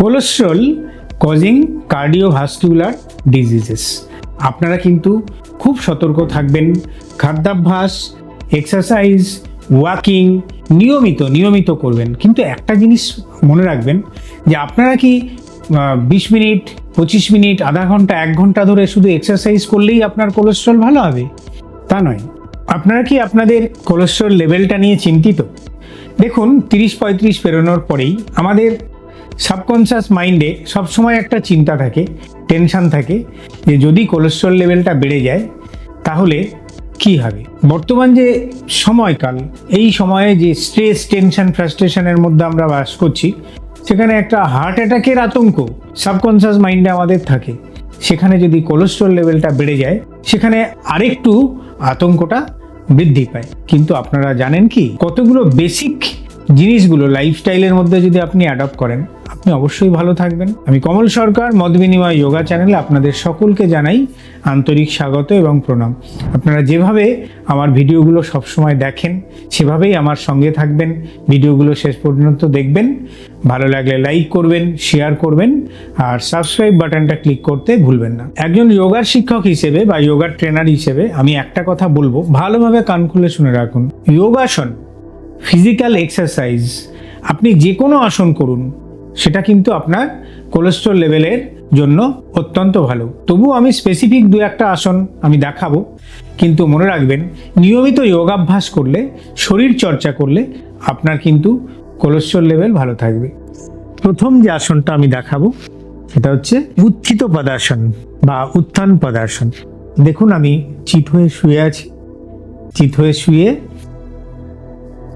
Cholesterol causing cardiovascular diseases আপনারা কিন্তু খুব সতর্ক থাকবেন। খাদ্যাভ্যাস এক্সারসাইজ ওয়াকিং নিয়মিত নিয়মিত করবেন। কিন্তু একটা জিনিস মনে রাখবেন, যে আপনারা কি বিশ মিনিট, পঁচিশ মিনিট, আধা ঘণ্টা, এক ঘণ্টা ধরে শুধু এক্সারসাইজ করলেই আপনার কোলেস্ট্রল ভালো হবে? তা নয়। আপনারা কি আপনাদের কোলেস্ট্রল লেভেলটা নিয়ে চিন্তিত? দেখুন, তিরিশ পঁয়ত্রিশ পেরোনোর পরেই আমাদের সাবকনশিয়াস মাইন্ডে সবসময় একটা চিন্তা থাকে টেনশন থাকে যে যদি কোলেস্ট্রল লেভেলটা বেড়ে যায়, তাহলে কি হবে? বর্তমান যে সময়কাল, এই সময়ে যে স্ট্রেস টেনশন ফ্রাস্ট্রেশনের মধ্যে আমরা বাস করছি, সেখানে একটা হার্ট অ্যাটাকের আতঙ্ক সাবকনশিয়াস মাইন্ডে আমাদের থাকে। সেখানে যদি কোলেস্ট্রল লেভেলটা বেড়ে যায়, সেখানে আরেকটু আতঙ্কটা বৃদ্ধি পায়। কিন্তু আপনারা জানেন কি? কতগুলো বেসিক জিনিসগুলো লাইফস্টাইলের মধ্যে যদি আপনি অ্যাডপ্ট করেন, আপনি অবশ্যই ভালো থাকবেন। আমি কমল সরকার মত বিনিময় যোগা চ্যানেলে আপনাদের সকলকে জানাই আন্তরিক স্বাগত এবং প্রণাম। আপনারা যেভাবে আমার ভিডিওগুলো সবসময় দেখেন, সেভাবেই আমার সঙ্গে থাকবেন, ভিডিওগুলো শেষ পর্যন্ত দেখবেন। ভালো লাগলে লাইক করবেন শেয়ার করবেন, আর সাবস্ক্রাইব বাটনটা ক্লিক করতে ভুলবেন না। একজন যোগার শিক্ষক হিসেবে বা যোগার ট্রেনার হিসেবে আমি একটা কথা বলব, ভালোভাবে কান খুলে শুনে রাখুন। যোগাসন ফিজিক্যাল এক্সারসাইজ আপনি যে কোনো আসন করুন, সেটা কিন্তু আপনার কোলেস্ট্রল লেভেলের জন্য অত্যন্ত ভালো। তবু আমি স্পেসিফিক দু একটা আসন আমি দেখাবো, কিন্তু মনে রাখবেন, নিয়মিত যোগাভ্যাস করলে, শরীর চর্চা করলে আপনার কিন্তু কোলেস্ট্রল লেভেল ভালো থাকবে। প্রথম যে আসনটা আমি দেখাবো, সেটা হচ্ছে উত্থিত পদাসন বা উত্থান পদাসন। দেখুন আমি চিত হয়ে শুয়ে আছি। চিত হয়ে শুয়ে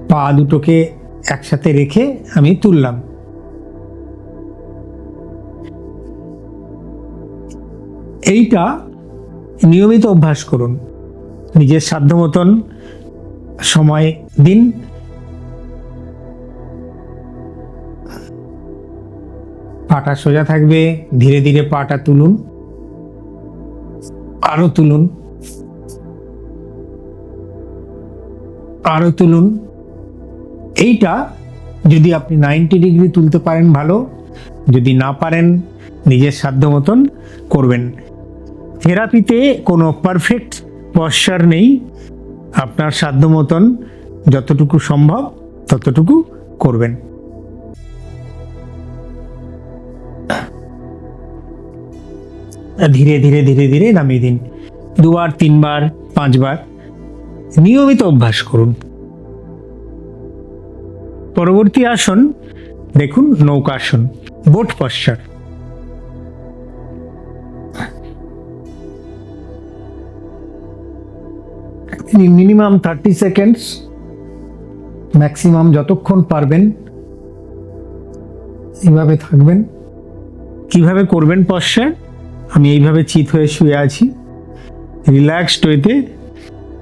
পা দুটোকে একসাথে রেখে আমি তুললাম। এইটা নিয়মিত অভ্যাস করুন। নিজের সাধ্য মতন সময় দিন। পাটা সোজা থাকবে, ধীরে ধীরে পাটা তুলুন। আরও তুলুন। আরও তুলুন। এইটা যদি আপনি নাইনটি ডিগ্রি তুলতে পারেন ভালো, যদি না পারেন, নিজের সাধ্য মতন করবেন। থেরাপিতে কোনো পারফেক্ট পশ্চার নেই, আপনার সাধ্য মতন যতটুকু সম্ভব ততটুকু করবেন। ধীরে ধীরে ধীরে ধীরে নামিয়ে দিন। দুবার, তিনবার, পাঁচবার। নিয়মিত অভ্যাস করুন। পরবর্তী আসন, দেখুন Naukasana boat posture minimum thirty seconds maximum যতক্ষণ পারবেন, এইভাবে থাকবেন। কীভাবে করবেন পশ্চার আমি এইভাবে চিত হয়ে শুয়ে আছি। রিল্যাক্সড ওয়েতে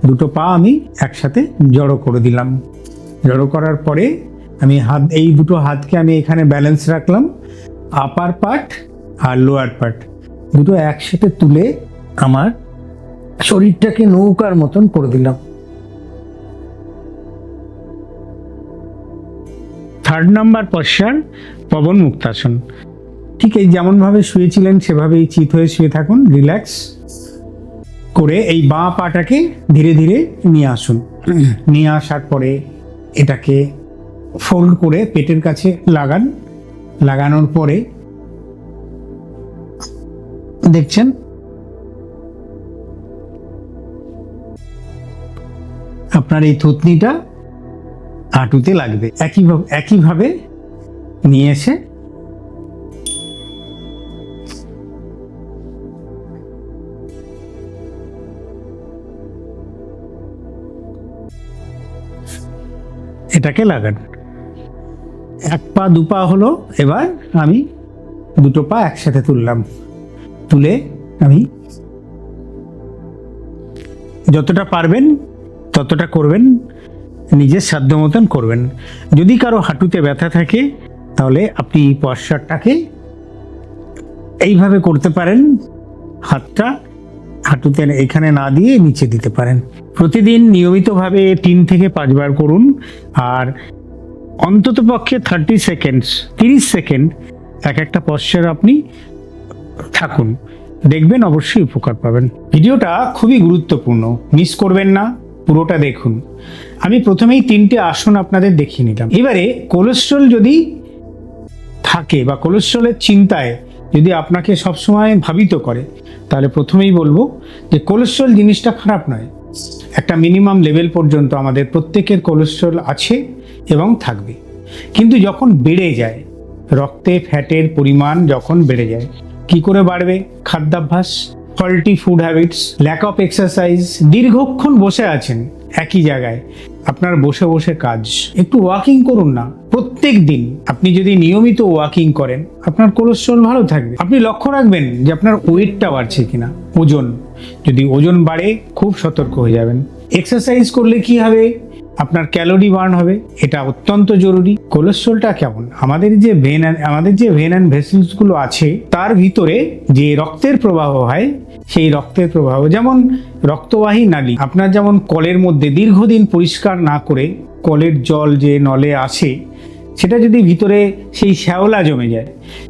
দুটো পা আমি একসাথে জড়ো করে দিলাম। জড়ো করার পরে আমি হাত এই দুটো হাতকে আমি এখানে ব্যালেন্স রাখলাম আপার পার্ট আর লোয়ার পার্ট দুটো একসাথে তুলে আমার শরীরটাকে নৌকার মতন করে দিলাম। Third number posture Pawan Muktasana. ঠিক এই যেমনভাবে শুয়েছিলেন, সেভাবেই চিত হয়ে শুয়ে থাকুন রিল্যাক্স করে এই বাঁ পাটাকে ধীরে ধীরে নিয়ে আসুন। নিয়ে আসার পরে এটাকে ফোল্ড করে পেটের কাছে লাগান। লাগানোর পরে দেখছেন, আপনার এই থুতনিটা হাঁটুতে লাগবে। একইভাবে একইভাবে নিয়ে এসে এটাকে লাগান। এক পা, দু পা হলো, এবার আমি দুটো পা একসাথে তুললাম। তুলে আমি যতটা পারবেন, ততটা করবেন, নিজের সাধ্য মতন করবেন। যদি কারও হাঁটুতে ব্যথা থাকে, তাহলে আপনি পশ্চারটাকে এইভাবে করতে পারেন। হাতটা হাঁটুতে এখানে না দিয়ে নিচে দিতে পারেন। প্রতিদিন নিয়মিতভাবে তিন থেকে পাঁচবার করুন, আর অন্তত পক্ষে থার্টি সেকেন্ডস তিরিশ সেকেন্ড এক একটা পশ্চার আপনি থাকুন। দেখবেন অবশ্যই উপকার পাবেন। ভিডিওটা খুবই গুরুত্বপূর্ণ। মিস করবেন না, পুরোটা দেখুন। আমি প্রথমেই তিনটে আসন আপনাদের দেখিয়ে নিলাম। এবারে কোলেস্ট্রল যদি থাকে বা কোলেস্ট্রলের চিন্তায় যদি আপনাকে সবসময় ভাবিত করে, তাহলে প্রথমেই বলব যে কোলেস্ট্রল জিনিসটা খারাপ নয়। একটা মিনিমাম লেভেল পর্যন্ত আমাদের প্রত্যেকের কোলেস্ট্রল আছে। এবং থাকবে। কিন্তু যখন বেড়ে যায়, রক্তে ফ্যাটের পরিমাণ যখন বেড়ে যায়, কি করে বাড়বে? খাদ্যাভ্যাস faulty food habits lack of exercise দীর্ঘক্ষণ বসে আছেন একই জায়গায়। আপনার বসে বসে কাজ। একটু ওয়াকিং করুন না। প্রত্যেক দিন আপনি যদি নিয়মিত ওয়াকিং করেন, আপনার কোলেস্ট্রল ভালো থাকবে। আপনি লক্ষ্য রাখবেন যে আপনার ওয়েটটা বাড়ছে কিনা। ওজন। যদি ওজন বাড়ে, খুব সতর্ক হয়ে যাবেন। এক্সারসাইজ করলে কি হবে? আপনার ক্যালোরি বার্ন হবে, এটা অত্যন্ত জরুরি। কোলেস্ট্রলটা কেমন? আমাদের যে ভেন আমাদের যে ভেন অ্যান্ড ভেসেলসগুলো আছে, তার ভিতরে যে রক্তের প্রবাহ হয়, সেই রক্তের প্রবাহ, যেমন রক্তবাহী নালী, আপনার যেমন কলের মধ্যে দীর্ঘদিন পরিষ্কার না করে কলের জল যে নলে আসে, সেটা যদি ভিতরে সেই শ্যাওলা জমে যায়,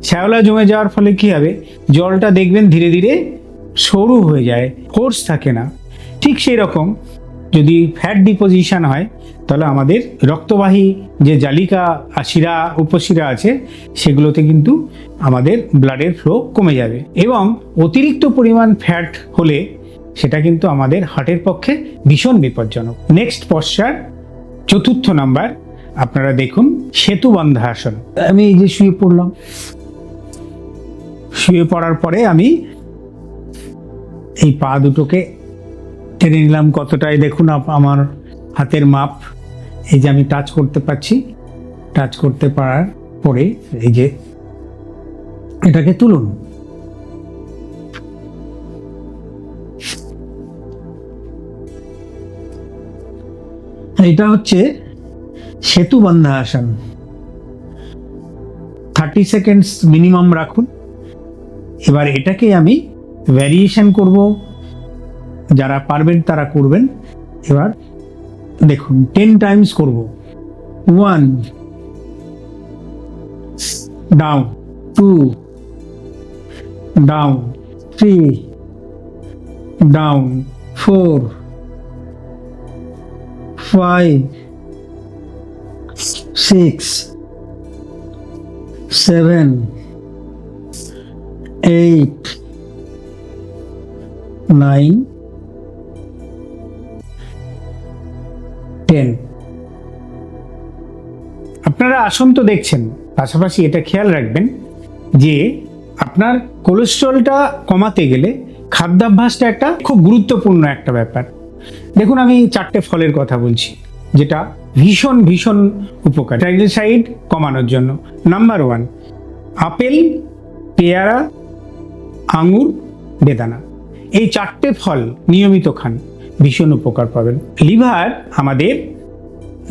শ্যাওলা জমে যাওয়ার ফলে কি হবে? জলটা দেখবেন ধীরে ধীরে সরু হয়ে যায় ফোর্স থাকে না। ঠিক সেই রকম যদি ফ্যাট ডিপোজিশন হয়, তাহলে আমাদের রক্তবাহী যে জালিকা শিরা, উপশিরা আছে, সেগুলোতে কিন্তু আমাদের ব্লাডের ফ্লো কমে যাবে। এবং অতিরিক্ত পরিমাণ ফ্যাট হলে সেটা কিন্তু আমাদের হার্টের পক্ষে ভীষণ বিপজ্জনক। নেক্সট পশ্চার চতুর্থ নাম্বার আপনারা দেখুন, সেতু বন্ধাসন। আমি এই যে শুয়ে পড়লাম, শুয়ে পড়ার পরে আমি এই পা দুটোকে টেনে নিলাম কতটাই দেখুন আমার হাতের মাপ। এই যে আমি টাচ করতে পারছি টাচ করতে পারার পরে এই যে এটাকে তুলুন। এটা হচ্ছে সেতু বন্ধা আসন থার্টি সেকেন্ডস মিনিমাম রাখুন। এবার এটাকে আমি ভ্যারিয়েশন করব। যারা পারবেন, তারা করবেন। এবার দেখুন টেন টাইমস করব। One down two down three down four five six seven eight nine ten. আপনারা আসন তো দেখছেন, পাশাপাশি এটা খেয়াল রাখবেন যে আপনার কোলেস্ট্রলটা কমাতে গেলে খাদ্যাভ্যাসটা একটা খুব গুরুত্বপূর্ণ একটা ব্যাপার। দেখুন, আমি চারটে ফলের কথা বলছি, যেটা ভীষণ ভীষণ উপকার। ট্রাইগ্লিসাইড কমানোর জন্য। নাম্বার ওয়ান, আপেল, পেয়ারা, আঙুর, বেদানা। এই চারটে ফল নিয়মিত খান। ভীষণ উপকার পাবেন। লিভার আমাদের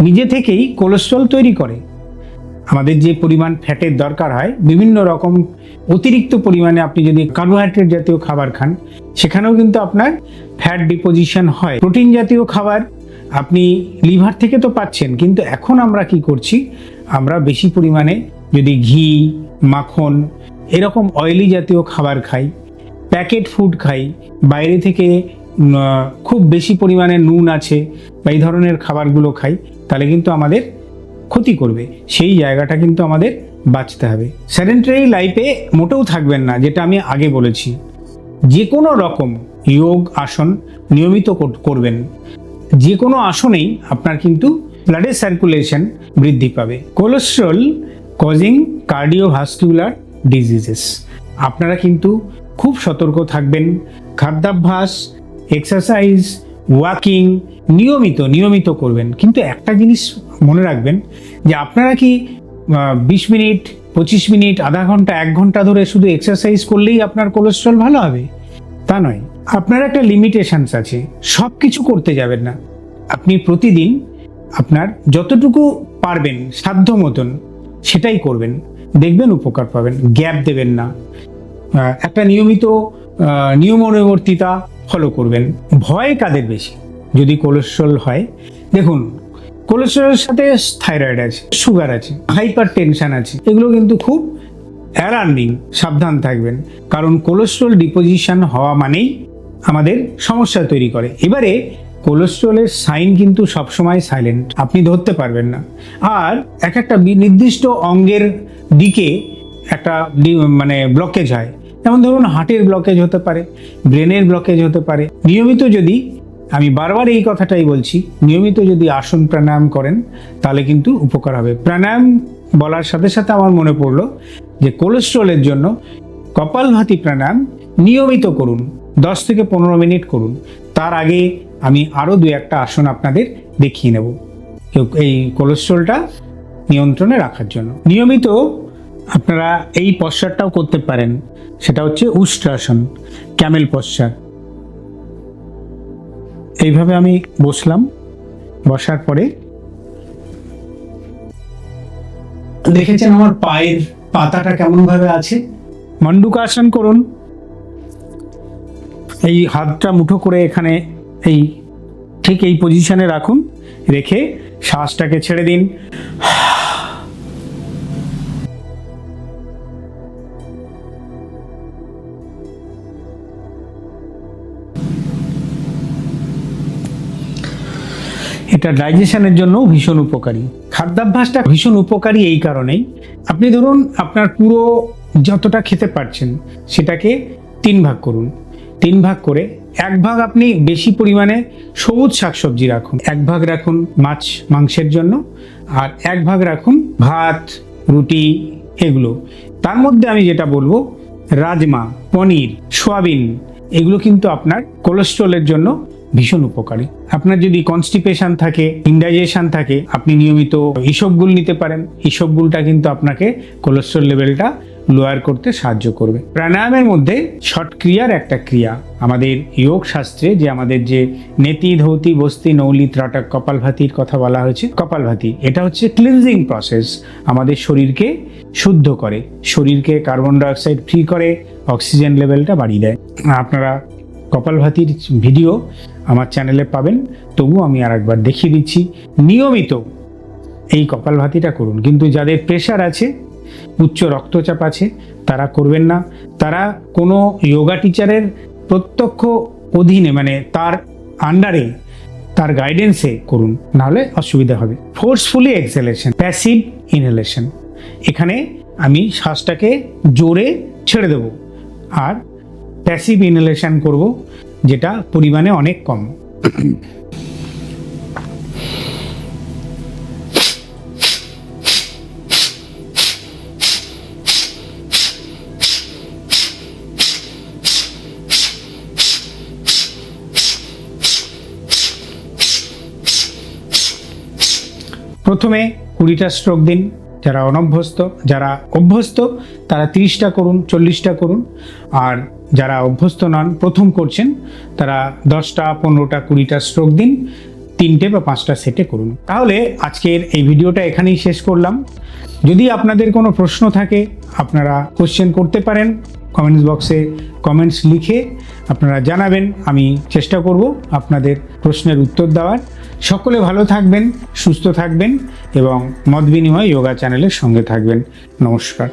নিজে থেকেই কোলেস্ট্রল তৈরি করে। আমাদের যে পরিমাণ ফ্যাটের দরকার হয়, বিভিন্ন রকম অতিরিক্ত পরিমাণে আপনি যদি কার্বোহাইড্রেট জাতীয় খাবার খান, সেখানেও কিন্তু আপনার ফ্যাট ডিপোজিশন হয়। প্রোটিন জাতীয় খাবার আপনি লিভার থেকে তো পাচ্ছেন, কিন্তু এখন আমরা কি করছি? আমরা বেশি পরিমাণে যদি ঘি, মাখন, এরকম অয়েলি জাতীয় খাবার খাই প্যাকেট ফুড খাই, বাইরে থেকে খুব বেশি পরিমাণে নুন আছে বা এই ধরনের খাবারগুলো খাই, তাহলে কিন্তু আমাদের ক্ষতি করবে। সেই জায়গাটা কিন্তু আমাদের বাঁচতে হবে। সেডেন্টারি লাইফে মোটেও থাকবেন না, যেটা আমি আগে বলেছি। যে কোনো রকম যোগ আসন নিয়মিত করবেন। যে কোনো আসনেই আপনার কিন্তু ব্লাডের সার্কুলেশন বৃদ্ধি পাবে। কোলেস্ট্রল কজিং কার্ডিওভাস্কুলার ডিজিজেস আপনারা কিন্তু খুব সতর্ক থাকবেন। খাদ্যাভ্যাস এক্সারসাইজ ওয়াকিং নিয়মিত নিয়মিত করবেন। কিন্তু একটা জিনিস মনে রাখবেন, যে আপনারা কি বিশ মিনিট, পঁচিশ মিনিট, আধা ঘণ্টা, এক ঘণ্টা ধরে শুধু এক্সারসাইজ করলেই আপনার কোলেস্ট্রল ভালো হবে? তা নয়। আপনার একটা লিমিটেশনস আছে। সব কিছু করতে যাবেন না। আপনি প্রতিদিন আপনার যতটুকু পারবেন, সাধ্য মতন, সেটাই করবেন। দেখবেন উপকার পাবেন। গ্যাপ দেবেন না। একটা নিয়মিত নিয়মানুবর্তিতা ফলো করবেন। ভয় কাদের বেশি? যদি কোলেস্ট্রল হয়, দেখুন কোলেস্ট্রলের সাথে থাইরয়েড আছে সুগার আছে হাইপার টেনশন আছে, এগুলো কিন্তু খুব অ্যালার্মিং সাবধান থাকবেন। কারণ কোলেস্ট্রল ডিপোজিশন হওয়া মানেই আমাদের সমস্যা তৈরি করে। এবারে কোলেস্ট্রলের সাইন কিন্তু সবসময় সাইলেন্ট আপনি ধরতে পারবেন না। আর এক একটা নির্দিষ্ট অঙ্গের দিকে একটা মানে ব্লকেজ হয়। যেমন ধরুন হার্টের ব্লকেজ হতে পারে ব্রেনের ব্লকেজ হতে পারে। নিয়মিত যদি, আমি বারবার এই কথাটাই বলছি, নিয়মিত যদি আসন প্রাণায়াম করেন, তাহলে কিন্তু উপকার হবে। প্রাণায়াম বলার সাথে সাথে আমার মনে পড়ল যে কোলেস্ট্রলের জন্য কপালভাতি প্রাণায়াম নিয়মিত করুন, দশ থেকে পনেরো মিনিট করুন। তার আগে আমি আরও দু একটা আসন আপনাদের দেখিয়ে নেব। এই কোলেস্ট্রলটা নিয়ন্ত্রণে রাখার জন্য। নিয়মিত আপনারা এই পশ্চারটাও করতে পারেন। সেটা হচ্ছে উষ্ট্রাসন ক্যামেল পশ্চার এইভাবে আমি বসলাম। বসার পরে দেখেছেন আমার পায়ের পাতাটা কেমন ভাবে আছে? মন্ডুকাসন করুন। এই হাতটা মুঠো করে এখানে এই ঠিক এই পজিশনে রাখুন। রেখে শ্বাসটাকে ছেড়ে দিন। এটা ডাইজেশনের জন্য ভীষণ উপকারী। খাদ্যাভ্যাসটা ভীষণ উপকারী এই কারণেই। আপনি ধরুন, আপনার পুরো যতটা খেতে পারছেন, সেটাকে তিন ভাগ করুন। তিন ভাগ করে এক ভাগ আপনি বেশি পরিমাণে সবুজ শাকসবজি রাখুন। এক ভাগ রাখুন মাছ, মাংসের জন্য, আর এক ভাগ রাখুন ভাত, রুটি, এগুলো। তার মধ্যে আমি যেটা বলব, রাজমা, পনির, সোয়াবিন, এগুলো কিন্তু আপনার কোলেস্ট্রলের জন্য ভীষণ উপকারী। আপনার যদি কনস্টিপেশন থাকে ইন্ডাইজেশন থাকে, আপনি নিয়মিত ইসবগুল নিতে পারেন। ইসবগুলটা কিন্তু আপনাকে কোলেস্ট্রল লেভেলটা লোয়ার করতে সাহায্য করবে। প্রাণায়ামের মধ্যে ছট ক্রিয়ার একটা ক্রিয়া। আমাদের যোগ শাস্ত্রে যে আমাদের যে নেতি, ধৌতি, বস্তি, নৌলি ত্রাটক কপালভাতির কথা বলা হয়েছে, কপালভাতি, এটা হচ্ছে ক্লিনজিং প্রসেস আমাদের শরীরকে শুদ্ধ করে। শরীরকে কার্বন ডাইঅক্সাইড ফ্রি করে অক্সিজেন লেভেলটা বাড়িয়ে দেয়। আপনারা কপালভাতির ভিডিও আমার চ্যানেলে পাবেন। তবু আমি আর একবার দেখিয়ে দিচ্ছি। নিয়মিত এই কপালভাতিটা করুন। কিন্তু যাদের প্রেশার আছে, উচ্চ রক্তচাপ আছে, তারা করবেন না। তারা কোনো যোগা টিচারের প্রত্যক্ষ অধীনে মানে তার আন্ডারে তার গাইডেন্সে করুন। নাহলে অসুবিধা হবে। ফোর্সফুলি এক্সেলেশন প্যাসিভ ইনহেলেশন এখানে আমি শ্বাসটাকে জোরে ছেড়ে দেব। আর প্যাসিভ ইনহেলেশন করব। যেটা পরিমাণে অনেক কম। প্রথমে কুড়িটা স্ট্রোক দিন, যারা অনভ্যস্ত, যারা অভ্যস্ত, তারা তিরিশটা করুন, চল্লিশটা করুন, আর যারা অভ্যস্ত নন, প্রথম করছেন, তারা দশটা, পনেরোটা, কুড়িটা স্ট্রোক দিন, তিনটে বা পাঁচটা সেটে করুন। তাহলে আজকের এই ভিডিওটা এখানেই শেষ করলাম। যদি আপনাদের কোনো প্রশ্ন থাকে, আপনারা কোশ্চেন করতে পারেন কমেন্টস বক্সে কমেন্টস লিখে আপনারা জানাবেন, আমি চেষ্টা করব আপনাদের প্রশ্নের উত্তর দেওয়ার। সকলে ভালো থাকবেন, সুস্থ থাকবেন এবং মত বিনিময় যোগা চ্যানেলের সঙ্গে থাকবেন। নমস্কার।